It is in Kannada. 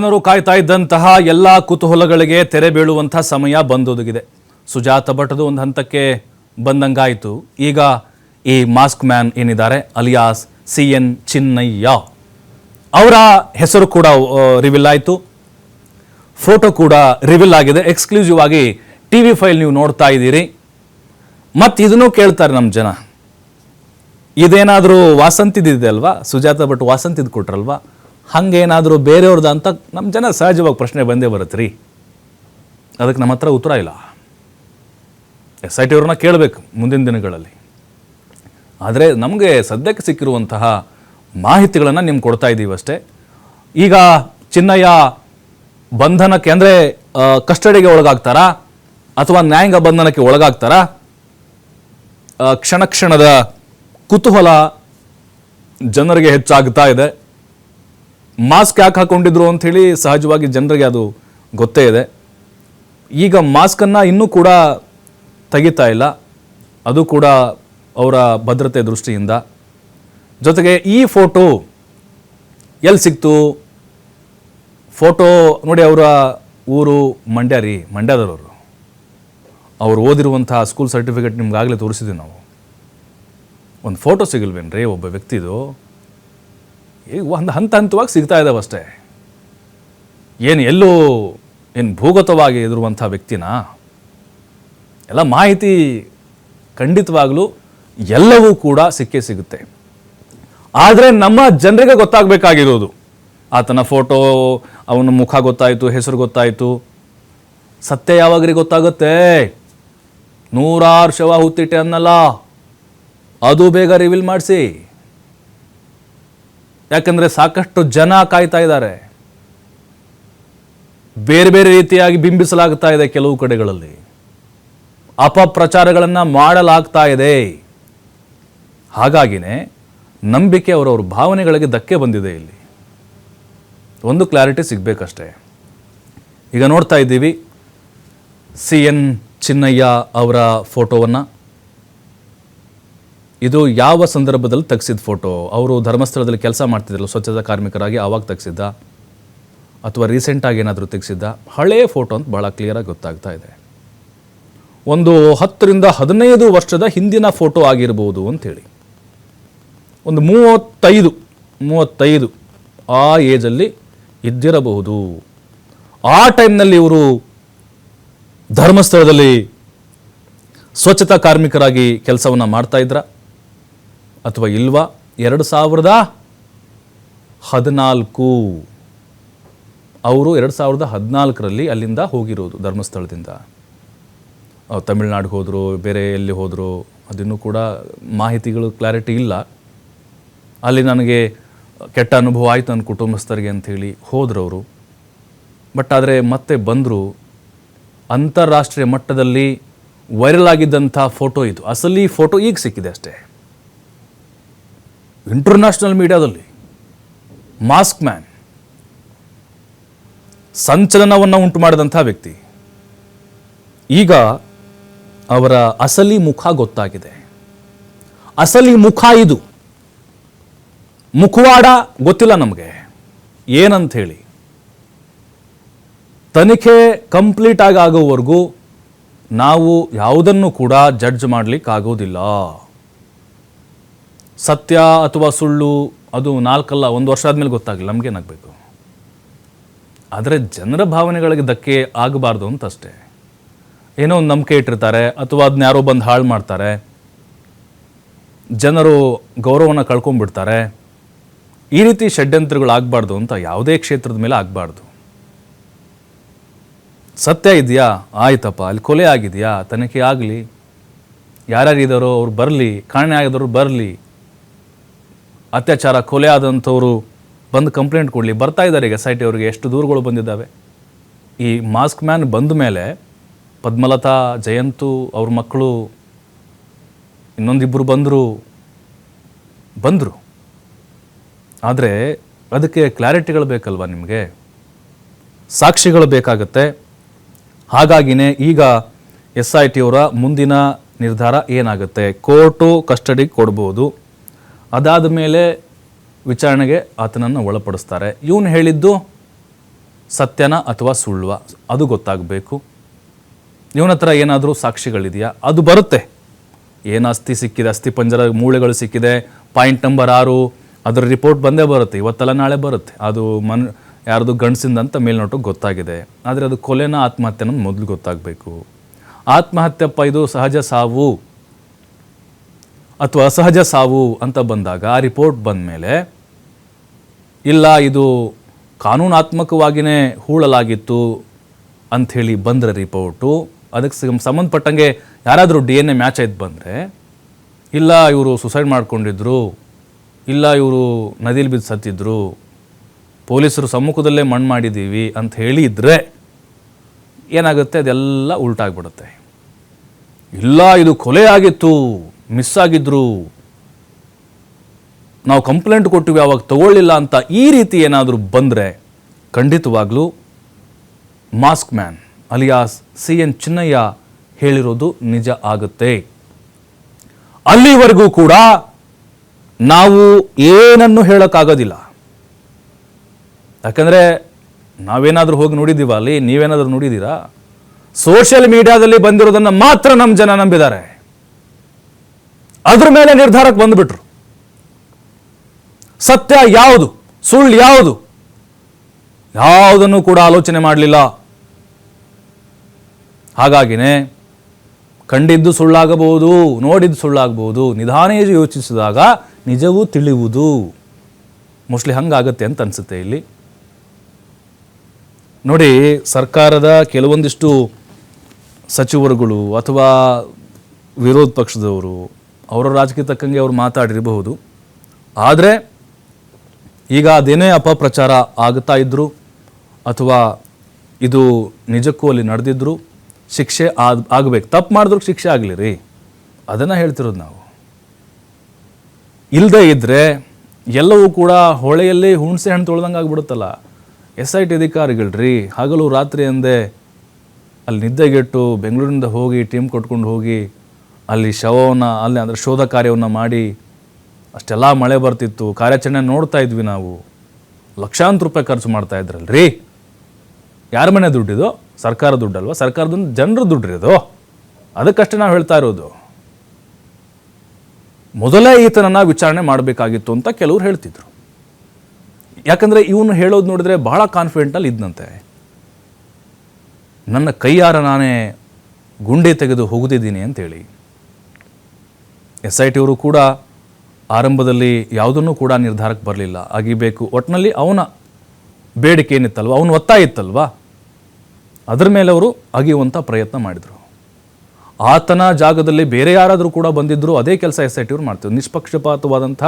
ಜನರು ಕಾಯ್ತಾ ಇದ್ದಂತಹ ಎಲ್ಲ ಕುತೂಹಲಗಳಿಗೆ ತೆರೆ ಬೀಳುವಂತಹ ಸಮಯ ಬಂದೊದಗಿದೆ. ಸುಜಾತ ಭಟ್ಟದು ಒಂದು ಹಂತಕ್ಕೆ ಬಂದಂಗಾಯಿತು. ಈಗ ಈ ಮಾಸ್ಕ್ ಮ್ಯಾನ್ ಏನಿದ್ದಾರೆ, ಅಲಿಯಾಸ್ ಸಿ ಎನ್ ಚಿನ್ನಯ್ಯ. ಅವರ ಹೆಸರು ಕೂಡ ರಿವೀಲ್ ಆಯಿತು. ಫೋಟೋ ಕೂಡ ರಿವೀಲ್ ಆಗಿದೆ. ಎಕ್ಸ್ಕ್ಲೂಸಿವ್ ಆಗಿ ಟಿ ವಿ ಫೈಲ್ ನೀವು ನೋಡ್ತಾ ಇದ್ದೀರಿ. ಮತ್ತು ಇದನ್ನು ಕೇಳ್ತಾರೆ ನಮ್ಮ ಜನ. ಇದೇನಾದರೂ ವಾಸಂತಿದಿದೆ ಅಲ್ವಾ? ಸುಜಾತ ಭಟ್ ವಾಸಂತಿದ್ ಕೊಟ್ರಲ್ವಾ? ಹಂಗೇನಾದರೂ ಬೇರೆಯವ್ರದ್ದು ಅಂತ ನಮ್ಮ ಜನ ಸಹಜವಾಗಿ ಪ್ರಶ್ನೆ ಬಂದೇ ಬರುತ್ತೆ ರೀ. ಅದಕ್ಕೆ ನಮ್ಮ ಹತ್ರ ಉತ್ತರ ಇಲ್ಲ. ಎಸ್ ಐ ಟಿ ಅವ್ರನ್ನ ಕೇಳಬೇಕು ಮುಂದಿನ ದಿನಗಳಲ್ಲಿ. ಆದರೆ ನಮಗೆ ಸದ್ಯಕ್ಕೆ ಸಿಕ್ಕಿರುವಂತಹ ಮಾಹಿತಿಗಳನ್ನು ನಿಮ್ಗೆ ಕೊಡ್ತಾ ಇದ್ದೀವಿ ಅಷ್ಟೇ. ಈಗ ಚಿನ್ನಯ್ಯ ಬಂಧನಕ್ಕೆ ಅಂದರೆ ಕಸ್ಟಡಿಗೆ ಒಳಗಾಗ್ತಾರಾ? ಅಥವಾ ನ್ಯಾಯಾಂಗ ಬಂಧನಕ್ಕೆ ಒಳಗಾಗ್ತಾರಾ? ಕ್ಷಣ ಕ್ಷಣದ ಕುತೂಹಲ ಜನರಿಗೆ ಹೆಚ್ಚಾಗ್ತಾ ಇದೆ. ಮಾಸ್ಕ್ ಯಾಕೆ ಹಾಕೊಂಡಿದ್ರು ಅಂಥೇಳಿ ಸಹಜವಾಗಿ ಜನರಿಗೆ ಅದು ಗೊತ್ತೇ ಇದೆ. ಈಗ ಮಾಸ್ಕನ್ನು ಇನ್ನೂ ಕೂಡ ತೆಗಿತಾ ಇಲ್ಲ. ಅದು ಕೂಡ ಅವರ ಭದ್ರತೆ ದೃಷ್ಟಿಯಿಂದ. ಜೊತೆಗೆ ಈ ಫೋಟೋ ಎಲ್ಲಿ ಸಿಕ್ತು? ಫೋಟೋ ನೋಡಿ ಅವರ ಊರು ಮಂಡ್ಯ ರೀ ಮಂಡ್ಯದವರು ಅವ್ರು ಓದಿರುವಂಥ ಸ್ಕೂಲ್ ಸರ್ಟಿಫಿಕೇಟ್ ನಿಮ್ಗಾಗಲೇ ತೋರಿಸಿದ್ವಿ ನಾವು. ಒಂದು ಫೋಟೋ ಸಿಗಲ್ವೇನ್ರಿ ಒಬ್ಬ ವ್ಯಕ್ತಿದು? ಈಗ ಒಂದು ಹಂತ ಹಂತವಾಗಿ ಸಿಗ್ತಾ ಇದ್ದಾವೆ ಅಷ್ಟೇ. ಏನು ಎಲ್ಲೂ ಏನು ಭೂಗತವಾಗಿ ಇರುವಂಥ ವ್ಯಕ್ತಿನ ಎಲ್ಲ ಮಾಹಿತಿ ಖಂಡಿತವಾಗಲೂ ಎಲ್ಲವೂ ಕೂಡ ಸಿಕ್ಕೇ ಸಿಗುತ್ತೆ. ಆದರೆ ನಮ್ಮ ಜನರಿಗೆ ಗೊತ್ತಾಗಬೇಕಾಗಿರೋದು. ಆತನ ಫೋಟೋ, ಅವನ ಮುಖ ಗೊತ್ತಾಯಿತು, ಹೆಸರು ಗೊತ್ತಾಯಿತು. ಸತ್ಯ ಯಾವಾಗ್ರಿ ಗೊತ್ತಾಗುತ್ತೆ? ನೂರಾರು ಶವ ಹುತ್ತಿಟ್ಟೆ ಅನ್ನಲ್ಲ. ಅದು ಬೇಗ ರಿವೀಲ್ ಮಾಡಿಸಿ. ಯಾಕಂದ್ರೆ ಸಾಕಷ್ಟು ಜನ ಕಾಯ್ತಾ ಇದ್ದಾರೆ. ಬೇರೆ ಬೇರೆ ರೀತಿಯಾಗಿ ಬಿಂಬಿಸಲಾಗ್ತಾ ಇದೆ ಕೆಲವು ಕಡೆಗಳಲ್ಲಿ. ಅಪಪ್ರಚಾರಗಳನ್ನು ಮಾಡಲಾಗ್ತಾ ಇದೆ. ಹಾಗಾಗಿನೇ ನಂಬಿಕೆ ಅವರವ್ರ ಭಾವನೆಗಳಿಗೆ ಧಕ್ಕೆ ಬಂದಿದೆ ಇಲ್ಲಿ. ಒಂದು ಕ್ಲಾರಿಟಿ ಸಿಗಬೇಕಷ್ಟೇ. ಈಗ ನೋಡ್ತಾ ಇದ್ದೀವಿ. ಸಿ ಎನ್ ಚಿನ್ನಯ್ಯ ಅವರ ಫೋಟೋವನ್ನು. ಇದು ಯಾವ ಸಂದರ್ಭದಲ್ಲಿ ತೆಗೆಸಿದ ಫೋಟೋ ಅವರು ಧರ್ಮಸ್ಥಳದಲ್ಲಿ ಕೆಲಸ ಮಾಡ್ತಿದ್ರಲ್ಲ, ಸ್ವಚ್ಛತಾ ಕಾರ್ಮಿಕರಾಗಿ ಆವಾಗ ತೆಗೆಸಿದ್ದ? ಅಥವಾ ರೀಸೆಂಟಾಗಿ ಏನಾದರೂ ತೆಗೆಸಿದ್ದ? ಹಳೇ ಫೋಟೋ ಅಂತ ಭಾಳ ಕ್ಲಿಯರಾಗಿ ಗೊತ್ತಾಗ್ತಾ ಇದೆ. ಒಂದು ಹತ್ತರಿಂದ ಹದಿನೈದು ವರ್ಷದ ಹಿಂದಿನ ಫೋಟೋ ಆಗಿರ್ಬೋದು ಅಂಥೇಳಿ ಒಂದು ಮೂವತ್ತೈದು ಮೂವತ್ತೈದು ಆ ಏಜಲ್ಲಿ ಇದ್ದಿರಬಹುದು. ಆ ಟೈಮ್ನಲ್ಲಿ ಇವರು ಧರ್ಮಸ್ಥಳದಲ್ಲಿ ಸ್ವಚ್ಛತಾ ಕಾರ್ಮಿಕರಾಗಿ ಕೆಲಸವನ್ನು ಮಾಡ್ತಾ ಅಥವಾ ಇಲ್ವಾ? ಎರಡು ಸಾವಿರದ ಹದಿನಾಲ್ಕು. ಅವರು ಎರಡು ಸಾವಿರದ ಹದಿನಾಲ್ಕರಲ್ಲಿ ಅಲ್ಲಿಂದ ಹೋಗಿರೋದು ಧರ್ಮಸ್ಥಳದಿಂದ. ತಮಿಳ್ನಾಡಿಗೆ ಹೋದರು, ಬೇರೆ ಎಲ್ಲಿ ಹೋದರು, ಅದನ್ನು ಕೂಡ ಮಾಹಿತಿಗಳು ಕ್ಲಾರಿಟಿ ಇಲ್ಲ. ಅಲ್ಲಿ ನನಗೆ ಕೆಟ್ಟ ಅನುಭವ ಆಯಿತು ನನ್ನ ಕುಟುಂಬಸ್ಥರಿಗೆ ಅಂಥೇಳಿ ಹೋದ್ರು ಅವರು. ಬಟ್ ಆದರೆ ಮತ್ತೆ ಬಂದರು. ಅಂತಾರಾಷ್ಟ್ರೀಯ ಮಟ್ಟದಲ್ಲಿ ವೈರಲ್ ಆಗಿದ್ದಂಥ ಫೋಟೋ ಇದು. ಅಸಲಿ ಫೋಟೋ ಈಗ ಸಿಕ್ಕಿದೆ ಅಷ್ಟೇ. ಇಂಟರ್ನ್ಯಾಷನಲ್ ಮೀಡಿಯಾದಲ್ಲಿ ಮಾಸ್ಕ್ ಮ್ಯಾನ್ ಸಂಚಲನವನ್ನು ಉಂಟು ಮಾಡಿದಂಥ ವ್ಯಕ್ತಿ. ಈಗ ಅವರ ಅಸಲಿ ಮುಖ ಗೊತ್ತಾಗಿದೆ. ಅಸಲಿ ಮುಖ ಇದು. ಮುಖವಾಡ ಗೊತ್ತಿಲ್ಲ ನಮಗೆ. ಏನಂತ ಹೇಳಿ ತನಿಖೆ ಕಂಪ್ಲೀಟ್ ಆಗಿ ಆಗೋವರೆಗೂ ನಾವು ಯಾವುದನ್ನು ಕೂಡ ಜಡ್ಜ್ ಮಾಡಲಿಕ್ಕಾಗೋದಿಲ್ಲ. ಸತ್ಯ ಅಥವಾ ಸುಳ್ಳು ಅದು ನಾಲ್ಕಲ್ಲ, ಒಂದು ವರ್ಷ ಆದಮೇಲೆ ಗೊತ್ತಾಗಲಿಲ್ಲ ನಮಗೇನಾಗಬೇಕು ಆದರೆ ಜನರ ಭಾವನೆಗಳಿಗೆ ಧಕ್ಕೆ ಆಗಬಾರ್ದು ಅಂತ ಅಷ್ಟೇ ಏನೋ ಒಂದು ನಂಬಿಕೆ ಇಟ್ಟಿರ್ತಾರೆ, ಅಥವಾ ಅದನ್ನ ಯಾರೋ ಬಂದು ಹಾಳು ಮಾಡ್ತಾರೆ. ಜನರು ಗೌರವನ ಕಳ್ಕೊಂಡ್ಬಿಡ್ತಾರೆ. ಈ ರೀತಿ ಷಡ್ಯಂತ್ರಗಳು ಆಗಬಾರ್ದು ಅಂತ ಯಾವುದೇ ಕ್ಷೇತ್ರದ ಮೇಲೆ ಆಗಬಾರ್ದು. ಸತ್ಯ ಇದೆಯಾ? ಆಯ್ತಪ್ಪ, ಅಲ್ಲಿ ಕೊಲೆ ಆಗಿದೆಯಾ? ತನಿಖೆ ಆಗಲಿ. ಯಾರ್ಯಾರು ಇದ್ದಾರೋ ಅವ್ರು ಬರಲಿ, ಕಾಣೆ ಆಗಿದವರು ಬರಲಿ. ಅತ್ಯಾಚಾರ ಕೊಲೆ ಆದಂಥವರು ಬಂದು ಕಂಪ್ಲೇಂಟ್ ಕೊಡಲಿ. ಬರ್ತಾ ಇದ್ದಾರೆ ಈಗ ಎಸ್ ಐ ಟಿ ಅವರಿಗೆ ಎಷ್ಟು ದೂರುಗಳು ಬಂದಿದ್ದಾವೆ. ಈ ಮಾಸ್ಕ್ ಮ್ಯಾನ್ ಬಂದ ಮೇಲೆ ಪದ್ಮಲತಾ, ಜಯಂತು ಅವ್ರ ಮಕ್ಕಳು ಇನ್ನೊಂದಿಬ್ಬರು ಬಂದರು ಬಂದರು. ಆದರೆ ಅದಕ್ಕೆ ಕ್ಲಾರಿಟಿಗಳು ಬೇಕಲ್ವಾ ನಿಮಗೆ? ಸಾಕ್ಷಿಗಳು ಬೇಕಾಗತ್ತೆ. ಹಾಗಾಗಿನೇ ಈಗ ಎಸ್ ಐ ಟಿ ಅವರ ಮುಂದಿನ ನಿರ್ಧಾರ ಏನಾಗುತ್ತೆ? ಕೋರ್ಟು ಕಸ್ಟಡಿಗೆ ಕೊಡ್ಬೋದು. ಅದಾದ ಮೇಲೆ ವಿಚಾರಣೆಗೆ ಆತನನ್ನು ಒಳಪಡಿಸ್ತಾರೆ. ಇವನು ಹೇಳಿದ್ದು ಸತ್ಯನ ಅಥವಾ ಸುಳ್ಳುವ? ಅದು ಗೊತ್ತಾಗಬೇಕು. ಇವನ ಹತ್ರ ಏನಾದರೂ ಸಾಕ್ಷಿಗಳಿದೆಯಾ? ಅದು ಬರುತ್ತೆ. ಏನು ಅಸ್ಥಿ ಸಿಕ್ಕಿದೆ? ಅಸ್ಥಿ ಪಂಜರ ಮೂಳೆಗಳು ಸಿಕ್ಕಿದೆ. ಪಾಯಿಂಟ್ ನಂಬರ್ ಆರು. ಅದರ ರಿಪೋರ್ಟ್ ಬಂದೇ ಬರುತ್ತೆ. ಇವತ್ತಲ್ಲ ನಾಳೆ ಬರುತ್ತೆ. ಅದು ಮನ್ ಯಾರ್ದು ಗಂಡಸಿಂದ ಮೇಲ್ನೋಟಕ್ಕೆ ಗೊತ್ತಾಗಿದೆ. ಆದರೆ ಅದು ಕೊಲೆನ ಆತ್ಮಹತ್ಯೆನ ಮೊದಲು ಗೊತ್ತಾಗಬೇಕು. ಆತ್ಮಹತ್ಯೆಪ್ಪ ಇದು ಸಹಜ ಸಾವು. ಅಥವಾ ಸಹಜ ಸಾವು ಅಂತ ಬಂದಾಗ ಆ ರಿಪೋರ್ಟ್ ಬಂದ ಮೇಲೆ, ಇಲ್ಲ, ಇದು ಕಾನೂನಾತ್ಮಕವಾಗಿಯೇ ಹೂಳಲಾಗಿತ್ತು ಅಂಥೇಳಿ ಬಂದರೆ ರಿಪೋರ್ಟು ಅದಕ್ಕೆ ಸಂಬಂಧಪಟ್ಟಂಗೆ ಯಾರಾದರೂ ಡಿ ಎನ್ ಎ ಮ್ಯಾಚ್ ಆಯ್ತು ಬಂದರೆ, ಇಲ್ಲ, ಇವರು ಸುಸೈಡ್ ಮಾಡ್ಕೊಂಡಿದ್ರು, ಇಲ್ಲ, ಇವರು ನದಿಲಿ ಬಿದ್ದು ಸತ್ತಿದ್ರು, ಪೊಲೀಸರು ಸಮ್ಮುಖದಲ್ಲೇ ಮಣ್ಣು ಮಾಡಿದ್ದೀವಿ ಅಂತ ಹೇಳಿದರೆ ಏನಾಗುತ್ತೆ? ಅದೆಲ್ಲ ಉಲ್ಟಾಗ್ಬಿಡುತ್ತೆ. ಇಲ್ಲ, ಇದು ಕೊಲೆ ಆಗಿತ್ತು. ಮಿಸ್ ಆಗಿದ್ರು. ನಾವು ಕಂಪ್ಲೇಂಟ್ ಕೊಟ್ಟಿವಿ, ಅವಾಗ ತಗೊಳ್ಳಿಲ್ಲ ಅಂತ ಈ ರೀತಿ ಏನಾದರೂ ಬಂದರೆ ಖಂಡಿತವಾಗಲೂ mask man alias C N Chinnayya ಹೇಳಿರೋದು ನಿಜ ಆಗುತ್ತೆ. ಅಲ್ಲಿವರೆಗೂ ಕೂಡ ನಾವು ಏನನ್ನು ಹೇಳೋಕ್ಕಾಗೋದಿಲ್ಲ. ಯಾಕಂದರೆ ನಾವೇನಾದರೂ ಹೋಗಿ ನೋಡಿದ್ದೀವ ಅಲ್ಲಿ, ನೀವೇನಾದರೂ ನೋಡಿದ್ದೀರಾ? ಸೋಷಿಯಲ್ ಮೀಡಿಯಾದಲ್ಲಿ ಬಂದಿರೋದನ್ನು ಮಾತ್ರ ನಮ್ಮ ಜನ ನಂಬಿದ್ದಾರೆ. ಅದ್ರ ಮೇಲೆ ನಿರ್ಧಾರಕ್ಕೆ ಬಂದುಬಿಟ್ರು. ಸತ್ಯ ಯಾವುದು? ಸುಳ್ಳು ಯಾವುದು? ಯಾವುದನ್ನು ಕೂಡ ಆಲೋಚನೆ ಮಾಡಲಿಲ್ಲ. ಹಾಗಾಗಿನೇ ಕಂಡಿದ್ದು ಸುಳ್ಳಾಗಬಹುದು, ನೋಡಿದ್ದು ಸುಳ್ಳಾಗಬಹುದು, ನಿಧಾನ ಯೋಚಿಸಿದಾಗ ನಿಜವೂ ತಿಳಿಯುವುದು. ಮೋಸ್ಟ್ಲಿ ಹಂಗಾಗತ್ತೆ ಅಂತ ಅನಿಸುತ್ತೆ ಇಲ್ಲಿ. ನೋಡಿ, ಸರ್ಕಾರದ ಕೆಲವೊಂದಿಷ್ಟು ಸಚಿವರುಗಳು ಅಥವಾ ವಿರೋಧ ಪಕ್ಷದವರು ಅವರ ರಾಜಕೀಯ ತಕ್ಕಂಗೆ ಅವರು ಮಾತಾಡಿರಬಹುದು. ಆದರೆ ಈಗ ಅದೇನೇ ಅಪಪ್ರಚಾರ ಆಗ್ತಾ ಇದ್ದರು ಅಥವಾ ಇದು ನಿಜಕ್ಕೂ ಅಲ್ಲಿ ನಡೆದಿದ್ರು, ಶಿಕ್ಷೆ ಆದ ಆಗಬೇಕು. ತಪ್ಪು ಮಾಡಿದ್ರು ಶಿಕ್ಷೆ ಆಗಲಿ ರೀ. ಅದನ್ನು ಹೇಳ್ತಿರೋದು ನಾವು. ಇಲ್ಲದೇ ಇದ್ದರೆ ಎಲ್ಲವೂ ಕೂಡ ಹೊಳೆಯಲ್ಲಿ ಹುಣಸೆ ಹಣ್ಣು ತೊಳೆದಂಗೆ ಆಗಿಬಿಡುತ್ತಲ್ಲ. ಎಸ್ ಐ ಟಿ ಅಧಿಕಾರಿಗಳ್ರಿ, ಹಗಲು ರಾತ್ರಿ ಅಂದೆ ಅಲ್ಲಿ ನಿದ್ದೆಗೆಟ್ಟು ಬೆಂಗಳೂರಿಂದ ಹೋಗಿ ಟೀಮ್ ಕೊಟ್ಕೊಂಡು ಹೋಗಿ ಅಲ್ಲಿ ಶವವನ್ನು, ಅಲ್ಲಿ ಅಂದರೆ ಶೋಧ ಕಾರ್ಯವನ್ನು ಮಾಡಿ, ಅಷ್ಟೆಲ್ಲ ಮಳೆ ಬರ್ತಿತ್ತು, ಕಾರ್ಯಾಚರಣೆ ನೋಡ್ತಾ ಇದ್ವಿ ನಾವು. ಲಕ್ಷಾಂತರ ರೂಪಾಯಿ ಖರ್ಚು ಮಾಡ್ತಾ ಇದ್ರಲ್ರಿ. ಯಾರ ಮನೆ ದುಡ್ಡಿದು ಸರ್ಕಾರ ದುಡ್ಡಲ್ವಾ ಸರ್ಕಾರದ ಜನರ ದುಡ್ಡು ಅದು. ಅದಕ್ಕಷ್ಟೇ ನಾವು ಹೇಳ್ತಾ ಇರೋದು. ಮೊದಲೇ ಈತನನ್ನ ವಿಚಾರಣೆ ಮಾಡಬೇಕಾಗಿತ್ತು ಅಂತ ಕೆಲವರು ಹೇಳ್ತಿದ್ರು. ಯಾಕಂದರೆ ಇವನು ಹೇಳೋದು ನೋಡಿದ್ರೆ ಬಹಳ ಕಾನ್ಫಿಡೆಂಟಲ್ಲಿ ಇದ್ದಂತೆ ನನ್ನ ಕೈಯಾರ ನಾನೇ ಗುಂಡೆ ತೆಗೆದು ಹೋಗುತ್ತಿದ್ದೀನಿ ಅಂತೇಳಿ. ಎಸ್ ಐ ಟಿಯವರು ಕೂಡ ಆರಂಭದಲ್ಲಿ ಯಾವುದನ್ನು ಕೂಡ ನಿರ್ಧಾರಕ್ಕೆ ಬರಲಿಲ್ಲ. ಅಗಿಬೇಕು ಒಟ್ಟಿನಲ್ಲಿ ಅವನ ಬೇಡಿಕೆ ಏನಿತ್ತಲ್ವ? ಅವನ ಒತ್ತಾಯ ಇತ್ತಲ್ವಾ? ಅದರ ಮೇಲೆ ಅವರು ಅಗಿಯುವಂಥ ಪ್ರಯತ್ನ ಮಾಡಿದರು. ಆತನ ಜಾಗದಲ್ಲಿ ಬೇರೆ ಯಾರಾದರೂ ಕೂಡ ಬಂದಿದ್ದರೂ ಅದೇ ಕೆಲಸ ಎಸ್ ಐ ಟಿಯವರು ಮಾಡ್ತೀವಿ ನಿಷ್ಪಕ್ಷಪಾತವಾದಂಥ